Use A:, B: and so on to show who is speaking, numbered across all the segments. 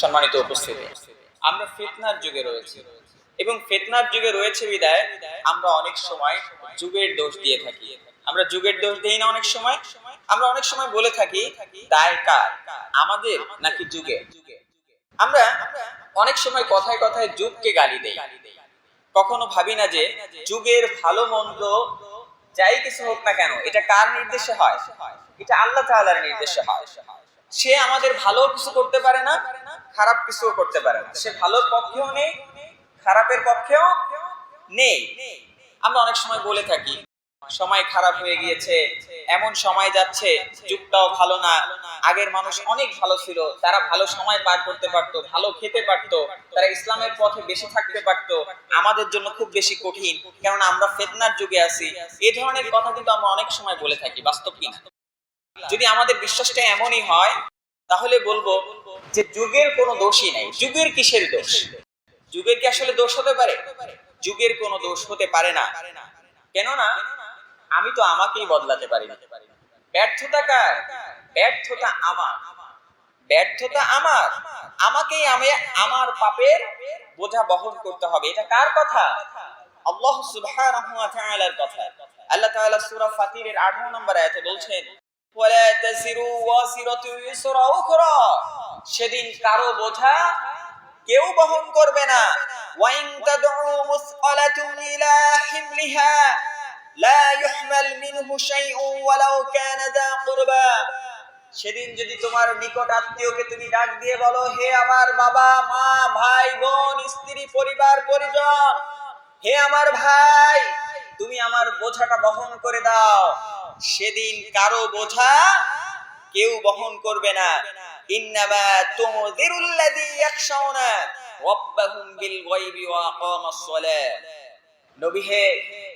A: সম্মানিত উপস্থিতি। আমরা ফিতনার যুগে রয়েছি। এবং ফিতনার যুগে রয়েছে বিদায়, আমরা অনেক সময় যুগের দোষ দিয়ে থাকি। আমরা যুগের দোষ দিই না অনেক সময়। আমরা অনেক সময় বলে থাকি, দায় কার? আমাদের নাকি যুগে? আমরা অনেক সময় কথায় কথায় যুগকে গালি দেই। কখনো ভাবি না যে যুগের ভালো মন্দ যাই কিছু হোক না কেন, এটা কার নির্দেশে হয়? এটা আল্লাহ তাআলার নির্দেশে হয়। সে আমাদের ভালো কিছু করতে পারে না খারাপ কিছু করতে পারে সে ভালোর পক্ষেও নেই, খারাপের পক্ষেও নেই। আমরা অনেক সময় বলে থাকি, সময় খারাপ হয়ে গিয়েছে, এমন সময় যাচ্ছে, যুগটাও ভালো না। আগের মানুষ অনেক ভালো ছিল, তারা ভালো সময় পার করতে পারতো, ভালো খেতে পারতো, তারা ইসলামের পথে বেশি থাকতে পারতো। আমাদের জন্য খুব বেশি কঠিন কারণ আমরা ফেতনার যুগে আছি। এ ধরনের কথা কিন্তু আমরা অনেক সময় বলে থাকি, বাস্তব কিনা। যদি আমাদের বিশ্বাসটা এমনই হয়, তাহলে বলব যে যুগের কোনো দোষই নাই। যুগের কিসের দোষ? যুগের কি আসলে দোষ হতে পারে? যুগের কোনো দোষ হতে পারে না। কেননা, আমি তো আমাকেই বদলাতে পারি না। ব্যর্থতা কার? ব্যর্থতা আমার। ব্যর্থতা আমার। আমাকেই আমি আমার পাপের বোঝা বহন করতে হবে। এটা কার কথা? আল্লাহ সুবহানাহু ওয়া তাআলার কথা। আল্লাহ তাআলা সূরা ফাতিরের 18 নম্বর আয়াতে বলছেন সেদিন কারও বোঝা কেউ বহন করবে না। সেদিন যদি তোমার নিকট আত্মীয়কে তুমি ডাক দিয়ে বলো, হে আমার বাবা, মা, ভাই, বোন, স্ত্রী, পরিবার, পরিজন, হে আমার ভাই, তুমি আমার বোঝাটা বহন করে দাও। সেদিন কারও বোঝা কেউ বহন করবে না। ইয়াখশাউনা রাব্বাহুম বিল গায়বি ওয়া আকামাস নবী হে,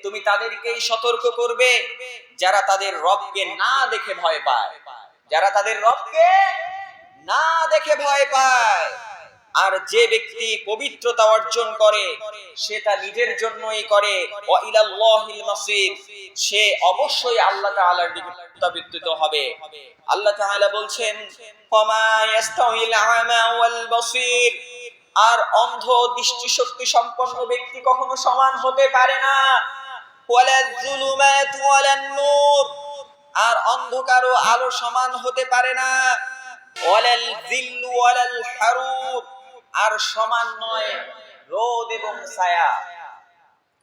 A: তুমি তাদেরকেই সতর্ক করবে, যারা তাদের রবকে না দেখে ভয় পায়। যারা তাদের রবকে না দেখে ভয় পায়। আর যে ব্যক্তি পবিত্রতা অর্জন করে সে তা নিজের জন্যই করে। সে অবশ্যই আল্লাহ তাআলার দিকে প্রত্যাবর্তিত হবে। আল্লাহ তাআলা বলছেন আর অন্ধ দৃষ্টিশক্তি সম্পন্ন ব্যক্তি কখনো সমান হতে পারে না। আর অন্ধকার ও আলো সমান হতে পারে না। ওয়ালাল জিল্লু ওয়ালাল হারুর। আর সমান নয়, রোদ এবং ছায়া।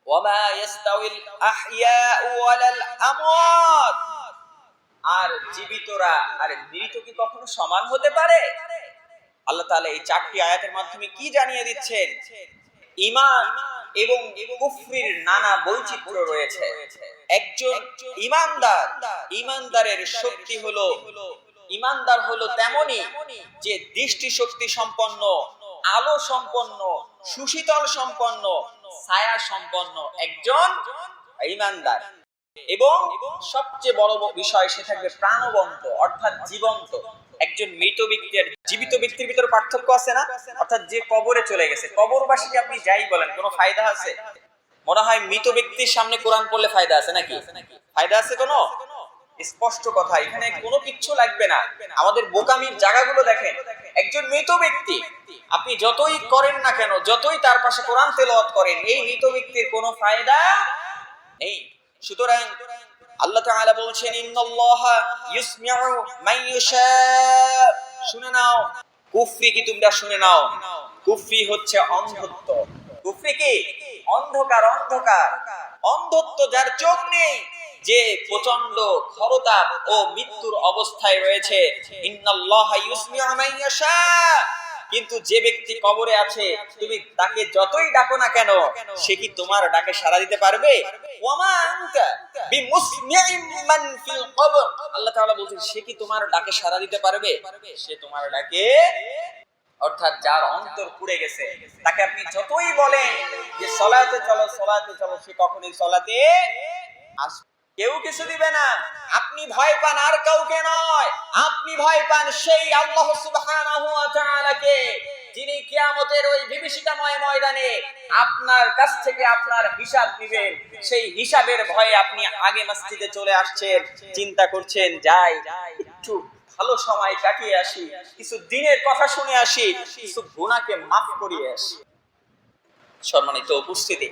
A: ওয়ামা ইয়াস্তাউইল আহইয়াউ ওয়ালাল আমওয়াত। আর জীবিতরা, আর মৃত কি কখনো সমান হতে পারে? আল্লাহ তাআলা এই চারটি আয়াতের মাধ্যমে কি জানিয়ে দিচ্ছেন? ঈমান এবং কুফরির নানা বৈচিত্র্য রয়েছে। একজন ঈমানদার, ঈমানদারের শক্তি হলো, ঈমানদার হলো তেমনি যে দৃষ্টি শক্তি সম্পন্ন আলো সম্পন্ন, সুশীতল সম্পন্ন, ছায়া সম্পন্ন একজন ঈমানদার এবং সবচেয়ে বড় বিষয় সে থাকবে প্রাণবন্ত, অর্থাৎ জীবন্ত। একজন মৃত ব্যক্তি আর জীবিত ব্যক্তির ভিতরে পার্থক্য আছে না? অর্থাৎ যে কবরে চলে গেছে। কবরবাসীকে আপনি যাই বলেন, কোনো ফায়দা আছে? মনে হয় মৃত ব্যক্তির সামনে কোরআন পড়লে ফায়দা আছে নাকি? ফায়দা আছে কোনো? স্পষ্ট কথা, এখানে কোনো কিচ্ছু লাগবে না। আমাদের বোকামির জায়গাগুলো দেখেন। একজন মৃত ব্যক্তি, আপনি যতই করেন না কেন, যতই তার পাশে কোরআন তেলাওয়াত করেন, এই মৃত ব্যক্তির কোনো ফায়দা নেই। সুতরাং আল্লাহ তাআলা বলছেন, ইন্নাল্লাহা ইউসমিউ মান ইয়াশা শুনে নাও, কুফরি কি তোমরা শুনে নাও? কুফরি হচ্ছে অন্ধত্ব। কুফরি কি? অন্ধকার অন্ধকার। অন্ধত্ব যার চোখ নেই যে প্রচণ্ড খরতাপ ও মৃত্যুর অবস্থায় রয়েছে। কিন্তু যে ব্যক্তি কবরে আছে, তুমি তাকে যতই ডাকো না কেন, সে কি তোমার ডাকে সাড়া দিতে পারবে? আল্লাহ তাআলা বলছেন, সে কি তোমার ডাকে সাড়া দিতে পারবে? সে তোমার ডাকে, অর্থাৎ যার অন্তর পুড়ে গেছে, তাকে আপনি যতই বলেন যে সলাতে চলো সলাতে চলো, সে কখনোই সলাতে আসবে কেউ কিছু দিবে না। আপনি ভয় পান আর কাউকে নয়। আপনি ভয় পান সেই আল্লাহ সুবহানাহু ওয়া তাআলাকে, যিনি কিয়ামতের ওই বিভীষিকাময় ময়দানে আপনার কাছ থেকে আপনার হিসাব দিবেন সেই হিসাবের ভয়ে আপনি আগে মসজিদে চলে আসছেন, চিন্তা করছেন, যাই, একটু ভালো সময় কাটিয়ে আসি, কিছু দিনের কথা শুনে আসি, কিছু গুণাকে মাফ করিয়ে আসি। সম্মানিত উপস্থিতি,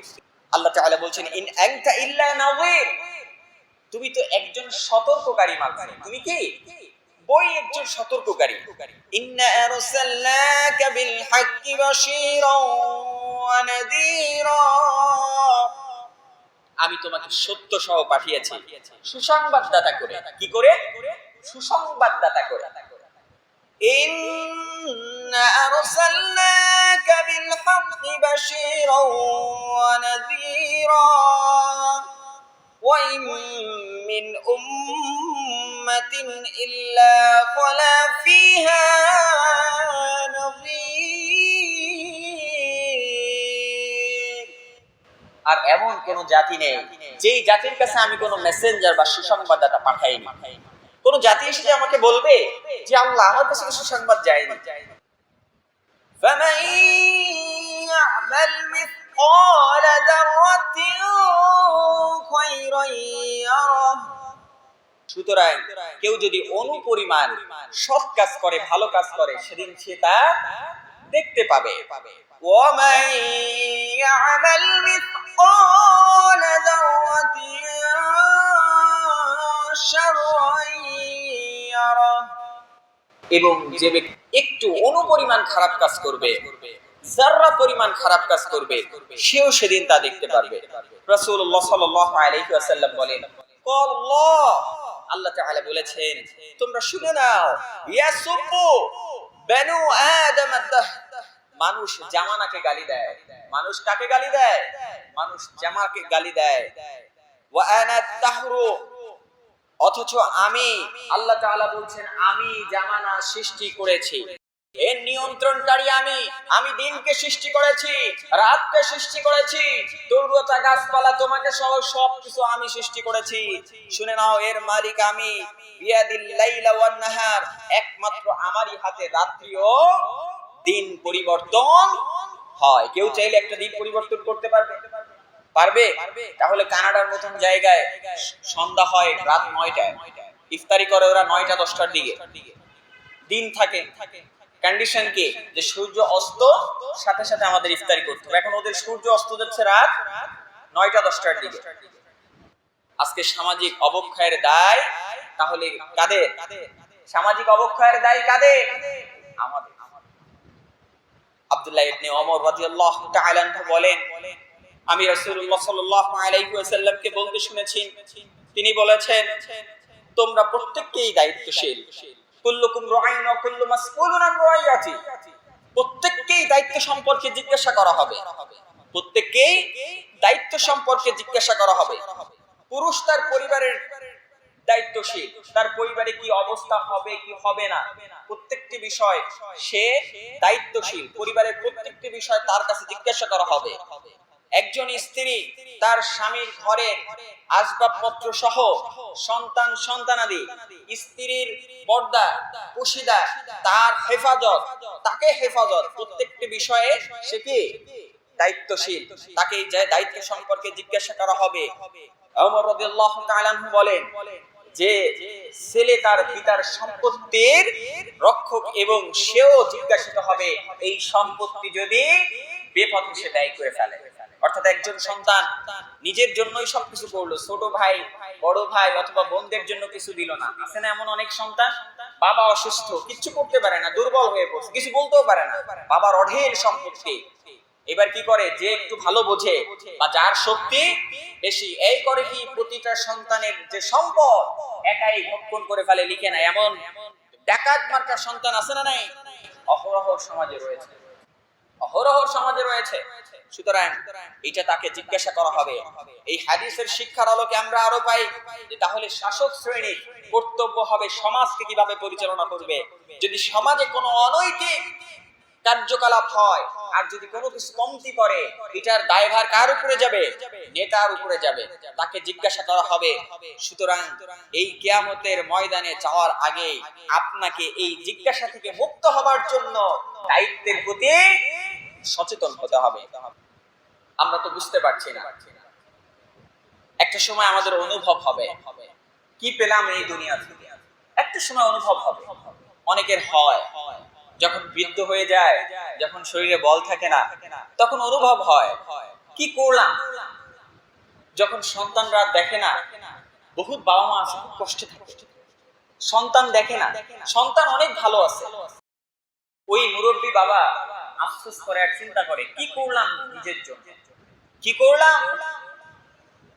A: আল্লাহ তাআলা বলছেন, ইন আনতা ইল্লা নাযীর। তুমি তো একজন সতর্ককারী মাধ্যমে তুমি কি? বই একজন সতর্ককারী। ইন্না আরসালনাকা বিল হাক্কি বাশীরাও আমি তোমাকে সত্য সহ পাঠিয়েছি। সুসংবাদদাতা করে। কি করে? সুসংবাদদাতা করে। ইন্না আরসালনাকা বিল হাক্কি বাশীরাও ওয়া وإن من أمة إلا خلا فيها نذير আর এমন কোন জাতি নেই যেই জাতির কাছে আমি কোনো মেসেঞ্জার বা সুসংবাদদাতা পাঠাইনি কোন জাতি এসে আমাকে বলবে যে আল্লাহ আমার কাছে কোনো সুসংবাদ যায়নি فمن يعمل مثقال ذرة সুতরাং কেউ যদি অনুপরিমাণ সৎ কাজ করে ভালো কাজ করে সেদিন সে তা দেখতে পাবে ومن يعمل مثقال ذرة شرا يره এবং যে ব্যক্তি একটু অনুপরিমাণ খারাপ কাজ করবে যার্রা পরিমাণ খারাপ কাজ করবে সেও সেদিন তা দেখতে পারবে রাসূলুল্লাহ সাল্লাল্লাহু আলাইহি ওয়াসাল্লাম বলেন আল্লাহ আল্লাহ তাআলা বলেছেন, তোমরা শুনে নাও ইয়াসুবু বানু আদম মানুষ জামানাকে গালি দেয়। মানুষ কাকে গালি দেয়? মানুষ জামাকে গালি দেয়। ওয়া আনা তাহরু অথচ আমি, আল্লাহ তাআলা বলছেন, আমি জামানা সৃষ্টি করেছি। এর নিয়ন্ত্রণকারী আমি আমি দিনকে সৃষ্টি করেছি, রাতকে সৃষ্টি করেছি গাছপালা তোমাকে সহ আমি সৃষ্টি করেছি। শুনে নাও, এর মালিক আমি নাহার, একমাত্র আমারই হাতে রাত্রি ও দিন পরিবর্তন হয়। কেউ চাইলে একটা দিন পরিবর্তন করতে পারবে। পারবে? তাহলে কানাডার মতন জায়গায় সন্ধ্যা হয় রাত নয়টায়। ইফতারি করে ওরা নয়টা, দশটার দিকে। দিন থাকে। কন্ডিশন কি? যে সূর্য অস্ত, সাথে সাথে আমাদের ইফতারি করতে এখন ওদের সূর্য অস্ত যাচ্ছে রাত নয়টা, দশটার দিকে। আজকে সামাজিক অবক্ষয়ের দায় তাহলে কাদের? সামাজিক অবক্ষয়ের দায় কাদের? আমাদের। আব্দুল্লাহ ইবনে ওমর রাদিয়াল্লাহু তাআলা আনহু বলেন, আমি রাসূলুল্লাহ সাল্লাল্লাহু আলাইহি ওয়াসাল্লামকে বলতে শুনেছি। তিনি বলেছেন, তোমরা প্রত্যেককেই দায়িত্বশীল। প্রত্যেককেই দায়িত্ব সম্পর্কে জিজ্ঞাসা করা হবে। প্রত্যেককেই দায়িত্ব সম্পর্কে জিজ্ঞাসা করা হবে। পুরুষ তার পরিবারের দায়িত্বশীল। তার পরিবারে কি অবস্থা হবে, কি হবে না? প্রত্যেকটি বিষয় সে দায়িত্বশীল। পরিবারের প্রত্যেকটি বিষয় তার কাছে জিজ্ঞাসা করা হবে। একজন স্ত্রী, তার স্বামীর ঘরের আসবাবপত্র সহ সন্তান সন্তানাদি, স্ত্রীর পর্দা কুশিদা তার হেফাজত, তাকে হেফাজত প্রত্যেকটি বিষয়ে সে কি? দায়িত্বশীল। তাকে যে দায়িত্ব সম্পর্কে জিজ্ঞাসা করা হবে। ওমর রাদিয়াল্লাহু তাআলা বলেন যে, ছেলে তার পিতার সম্পত্তির রক্ষক এবং সেও জিজ্ঞাসিত হবে, এই সম্পত্তি যদি বেপথে সে ব্যয় করে ফেলে? অর্থাৎ একজন সন্তান নিজের জন্যই সবকিছু করল, ছোট ভাই, বড় ভাই অথবা বোনদের জন্য কিছু দিল না। আছে না এমন অনেক সন্তান? বাবা অসুস্থ কিছু করতে পারে না, দুর্বল হয়ে পড়ছে, কিছু বলতেও পারে না। বাবার অঢেল সম্পত্তি। এবার কি করে? যে একটু ভালো বোঝে বা যার শক্তি বেশি, এই করে কি প্রতিটা সন্তানের যে সম্পদ একাই ভক্ষণ করে ফেলে, লিখে না এমন ডাকাত মার্কার সন্তান আছে না নাই? অহরহ সমাজে রয়েছে। অহরহ সমাজে রয়েছে। সুতরাং এটা তাকে জিজ্ঞাসা করা হবে। এই হাদিসের শিক্ষার আলোকে আমরা আরও পাই যে তাহলে শাসক শ্রেণির কর্তব্য হবে সমাজকে কীভাবে পরিচালনা করবে? যদি সমাজে কোনো অনৈতিক কার্যকলাপ হয়, আর যদি কোনো কিছু কমতি করে এটার দায়ভার কার উপরে যাবে? নেতার উপরে যাবে। তাকে জিজ্ঞাসা করা হবে, সুতরাং এই কিয়ামতের ময়দানে যাওয়ার আগে আপনাকে এই জিজ্ঞাসা থেকে মুক্ত হবার জন্য দায়িত্বের প্রতি সচেতন হতে হবে। আমরা তো বুঝতে পারছি না। একটা সময় আমাদের অনুভব হবে, কি পেলাম এই দুনিয়া থেকে? একটা সময় অনুভব হবে। অনেকের হয়, যখন বৃদ্ধ হয়ে যায়, যখন শরীরে বল থাকে না, তখন অনুভব হয়, কি করলাম? যখন সন্তানরা দেখে না, বহুত বাবা মা আছে কষ্টে থাকে। সন্তান দেখে না, সন্তান অনেক ভালো আছে। ওই মুরব্বী বাবা আফসোস করে আর চিন্তা করে, কি করলাম নিজের জন্য? কি করলাম?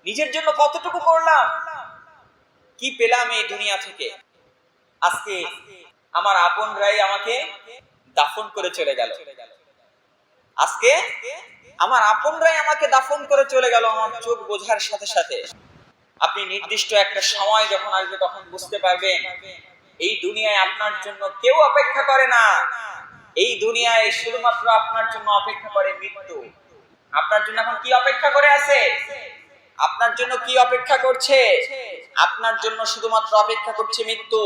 A: নিজের জন্য কতটুকু করলাম? কি পেলাম এই দুনিয়া থেকে? আজকে আমার আপনরাই আমাকে দাফন করে চলে গেল। আজকে আমার আপনরাই আমাকে দাফন করে চলে গেল আমার চোখ বোঝার সাথে সাথে। আপনি নির্দিষ্ট একটা সময় যখন আসবে তখন বুঝতে পারবেন, এই দুনিয়ায় আপনার জন্য কেউ অপেক্ষা করে না। এই দুনিয়ায় শুধুমাত্র আপনার জন্য অপেক্ষা করে মৃত্যু। আপনার জন্য এখন কি অপেক্ষা করে আছে? আপনার জন্য কি অপেক্ষা করছে? আপনার জন্য শুধুমাত্র অপেক্ষা করছে মৃত্যু।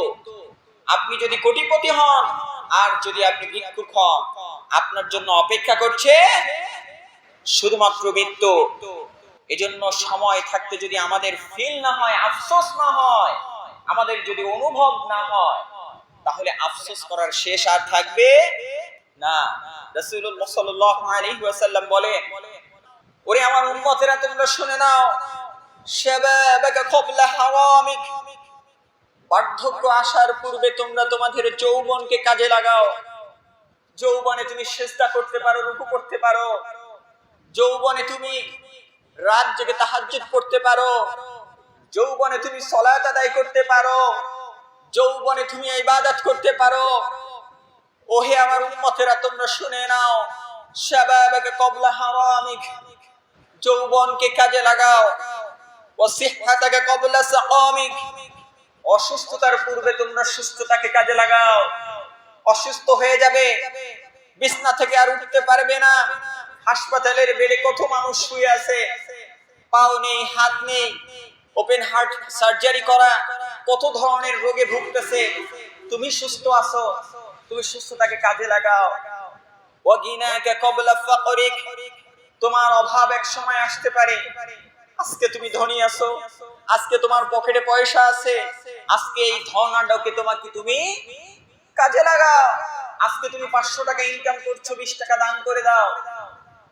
A: আপনি যদি কোটিপতি হন, আর যদি আপনি ভিক্ষুক হন, আপনার জন্য অপেক্ষা করছে শুধুমাত্র মৃত্যু। এজন্য সময় থাকতে যদি আমাদের ফিল না হয়, আফসোস না হয়, আমাদের যদি অনুভব না হয়, তাহলে আফসোস করার শেষ আর থাকবে না, রাসূলুল্লাহ সাল্লাল্লাহু আলাইহি ওয়াসাল্লাম বলেন, ওরে আমার উম্মতেরা, তোমরা শুনে নাও, শাবাবাকা ক্বাবলা হারামিক। বার্ধক্য আসার পূর্বে তোমরা তোমাদের যৌবনকে কাজে লাগাও। যৌবনে তুমি চেষ্টা করতে পারো, রুকু করতে পারো। যৌবনে তুমি রাত জেগে তাহাজ্জুদ পড়তে পারো। যৌবনে তুমি সলাত আদায় করতে পারো। যৌবনে তুমি ইবাদত করতে পারো। ওহে আমার উম্মতেরা, তোমরা শুনে নাও, শাবাবাকা ক্বাবলা হারামিক, যৌবনকে কাজে লাগাও ওয়াসিহহাতাকা ক্বাবলা সাকামিক অসুস্থতার পূর্বে তোমরা সুস্থতাকে কাজে লাগাও, অসুস্থ হয়ে যাবে, বিছনা থেকে আর উঠতে পারবে না, হাসপাতালের বেডে কত মানুষ শুয়ে আছে, পাও নেই, হাত নেই, ওপেন হার্ট সার্জারি করা, কত ধরনের রোগে ভুগতেছে, তুমি সুস্থ আছো তুমি সুস্থতাকে কাজে লাগাও। তোমার অভাব এক সময় আসতে পারে। আজকে তুমি ধনী আছো। আজকে তোমার পকেটে পয়সা আছে। আজকে এই ধনাটাকে তোমাকে তুমি কাজে লাগাও। আজকে তুমি পাঁচশো টাকা ইনকাম করছ, বিশ টাকা দান করে দাও।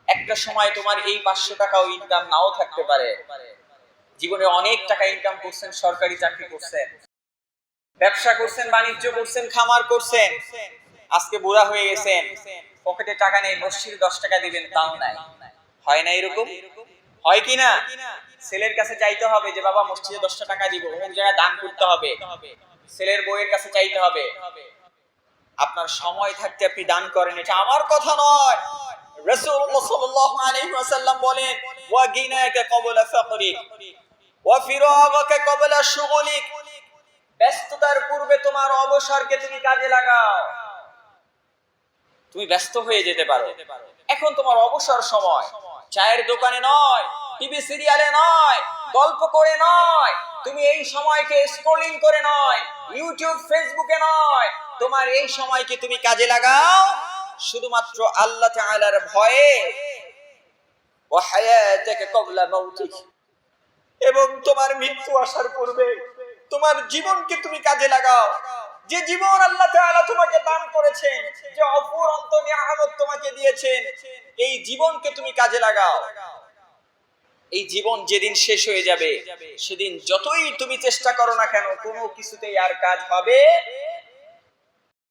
A: একটা সময় তোমার এই পাঁচশো টাকাও ইনকাম নাও থাকতে পারে। জীবনে অনেক টাকা ইনকাম করছেন, সরকারি চাকরি করছেন। ব্যবসা করছেন, বাণিজ্য করছেন, খামার করছেন। আজকে বুড়া হয়ে গেছেন। পকেটে টাকা নেই মসজিদে দশ টাকা দিবেন, তাও নাই। হয় না এরকম? হয় কি না? ছেলের কাছে চাইতে হবে যে, বাবা, মসজিদে দশটা টাকা দিব, অমুক জায়গায় দান করতে হবে। ছেলের বউয়ের কাছে চাইতে হবে। আপনার সময় থাকতে আপনি দান করেন, এটা আমার কথা নয়। রাসূলুল্লাহ সাল্লাল্লাহু আলাইহি ওয়াসাল্লাম বলেন, ওয়া গিনাকা ক্বাবলা ফাকরিক ওয়া ফিরাগাকা ক্বাবলা শুগুলিক। ব্যস্ততার পূর্বে তোমার অবসরকে তুমি কাজে লাগাও। তুমি ব্যস্ত হয়ে যেতে পারো। এখন তোমার অবসর সময়। চায়ের দোকানে নয়, টিভি সিরিয়ালে নয়, গল্প করে নয়, তুমি এই সময়কে স্ক্রলিং করে নয় ইউটিউব ফেসবুকে নয়, তোমার এই সময়কে তুমি কাজে লাগাও। শুধুমাত্র আল্লাহ তাআলার ভয়ে। ও হায়াতাকা ক্বাবলা মাউতিক। এবং তোমার মৃত্যু আসার পূর্বে তোমার জীবনকে তুমি কাজে লাগাও। যে জীবন আল্লাহ তাআলা তোমাকে দান করেছেন, যে অফুরন্ত নিয়ামত তোমাকে দিয়েছেন, এই জীবনকে তুমি কাজে লাগাও। এই জীবন যেদিন শেষ হয়ে যাবে, সেদিন যতই তুমি চেষ্টা করো না কেন, কোনো কিছুতেই আর কাজ হবে